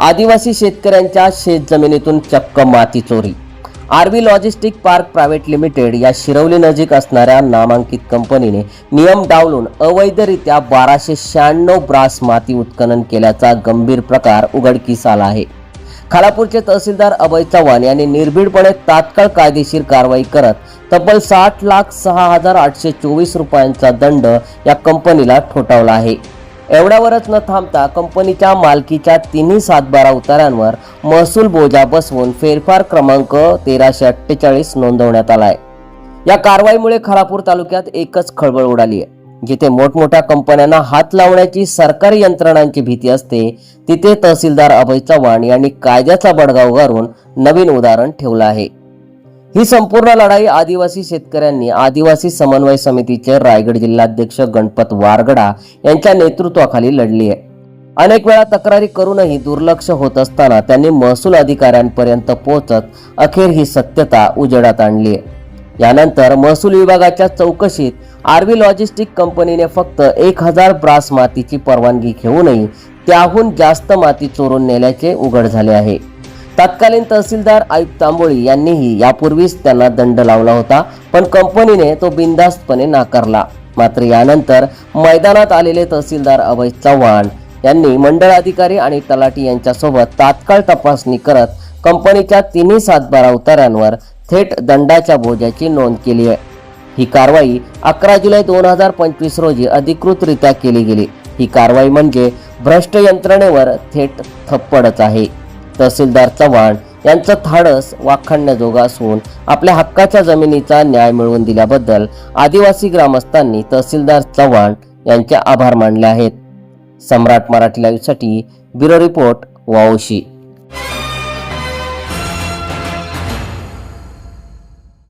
आदिवासी शेतकऱ्यांच्या शेतजमिनीतून चक्क माती चोरी. Arvi logistic park private limited या शिरवली नजीक असणाऱ्या नामांकित कंपनीने नियम डावलून अवैधरित्या बाराशे शहाण्णव ब्रास माती उत्खनन केल्याचा गंभीर प्रकार उघडकीस आला आहे. खालापूरचे तहसीलदार अभय चव्हाण यांनी निर्भीडपणे तात्काळ कायदेशीर कारवाई करत तब्बल साठ लाख सहा हजार आठशे चोवीस रुपयांचा दंड या कंपनीला ठोठावला आहे. एवढ्यावरच न थांबता कंपनीच्या मालकीच्या तिन्ही सातबारा उतारांवर महसूल बोजा बसवून फेरफार क्रमांक तेराशे अठ्ठेचाळीस नोंदवण्यात आलाय. या कारवाईमुळे खालापूर तालुक्यात एकच खळबळ उडाली आहे. जिथे मोठमोठ्या कंपन्यांना हात लावण्याची सरकारी यंत्रणांची भीती असते तिथे तहसीलदार अभय चव्हाण यांनी कायद्याचा बडगाव उगारून नवीन उदाहरण ठेवलं आहे. ही संपूर्ण लढाई आदिवासी शेतकऱ्यांनी आदिवासी समन्वय समितीचे रायगड जिल्हाध्यक्ष गणपत वारगडा यांच्या नेतृत्वाखाली लढली आहे. अनेक वेळा तक्रारी करूनही दुर्लक्ष होत असताना त्यांनी महसूल अधिकाऱ्यांपर्यंत पोहोचत अखेर ही सत्यता उजेडात आणली आहे. यानंतर महसूल विभागाच्या चौकशीत आरवी लॉजिस्टिक कंपनीने फक्त एक हजार ब्रास मातीची परवानगी घेऊनही त्याहून जास्त माती चोरून नेल्याचे उघड झाले आहे. तत्कालीन तहसीलदार आयुक्त तांबोळी यांनीही यापूर्वीच त्यांना दंड लावला होता पण कंपनीने तो बिनधास्तपणे नाकारला. मात्र यानंतर मैदानात आलेले तहसीलदार अभय चव्हाण यांनी मंडळ अधिकारी आणि तलाठी यांच्यासोबत तात्काळ तपासणी करत कंपनीच्या तिन्ही सातबारा उतार्यांवर थेट दंडाच्या बोजाची नोंद केली आहे. ही कारवाई अकरा जुलै दोन हजार पंचवीस रोजी अधिकृतरित्या केली गेली. ही कारवाई म्हणजे भ्रष्ट यंत्रणेवर थेट थप्पडच आहे. तहसीलदार चव्हाण यांचं धाडस वाखाणण्याजोगा असून आपल्या हक्काच्या जमिनीचा न्याय मिळवून दिल्याबद्दल आदिवासी ग्रामस्थांनी तहसीलदार चव्हाण यांचे आभार मानले आहेत. सम्राट मराठी लाईव्हसाठी ब्युरो रिपोर्ट वावशी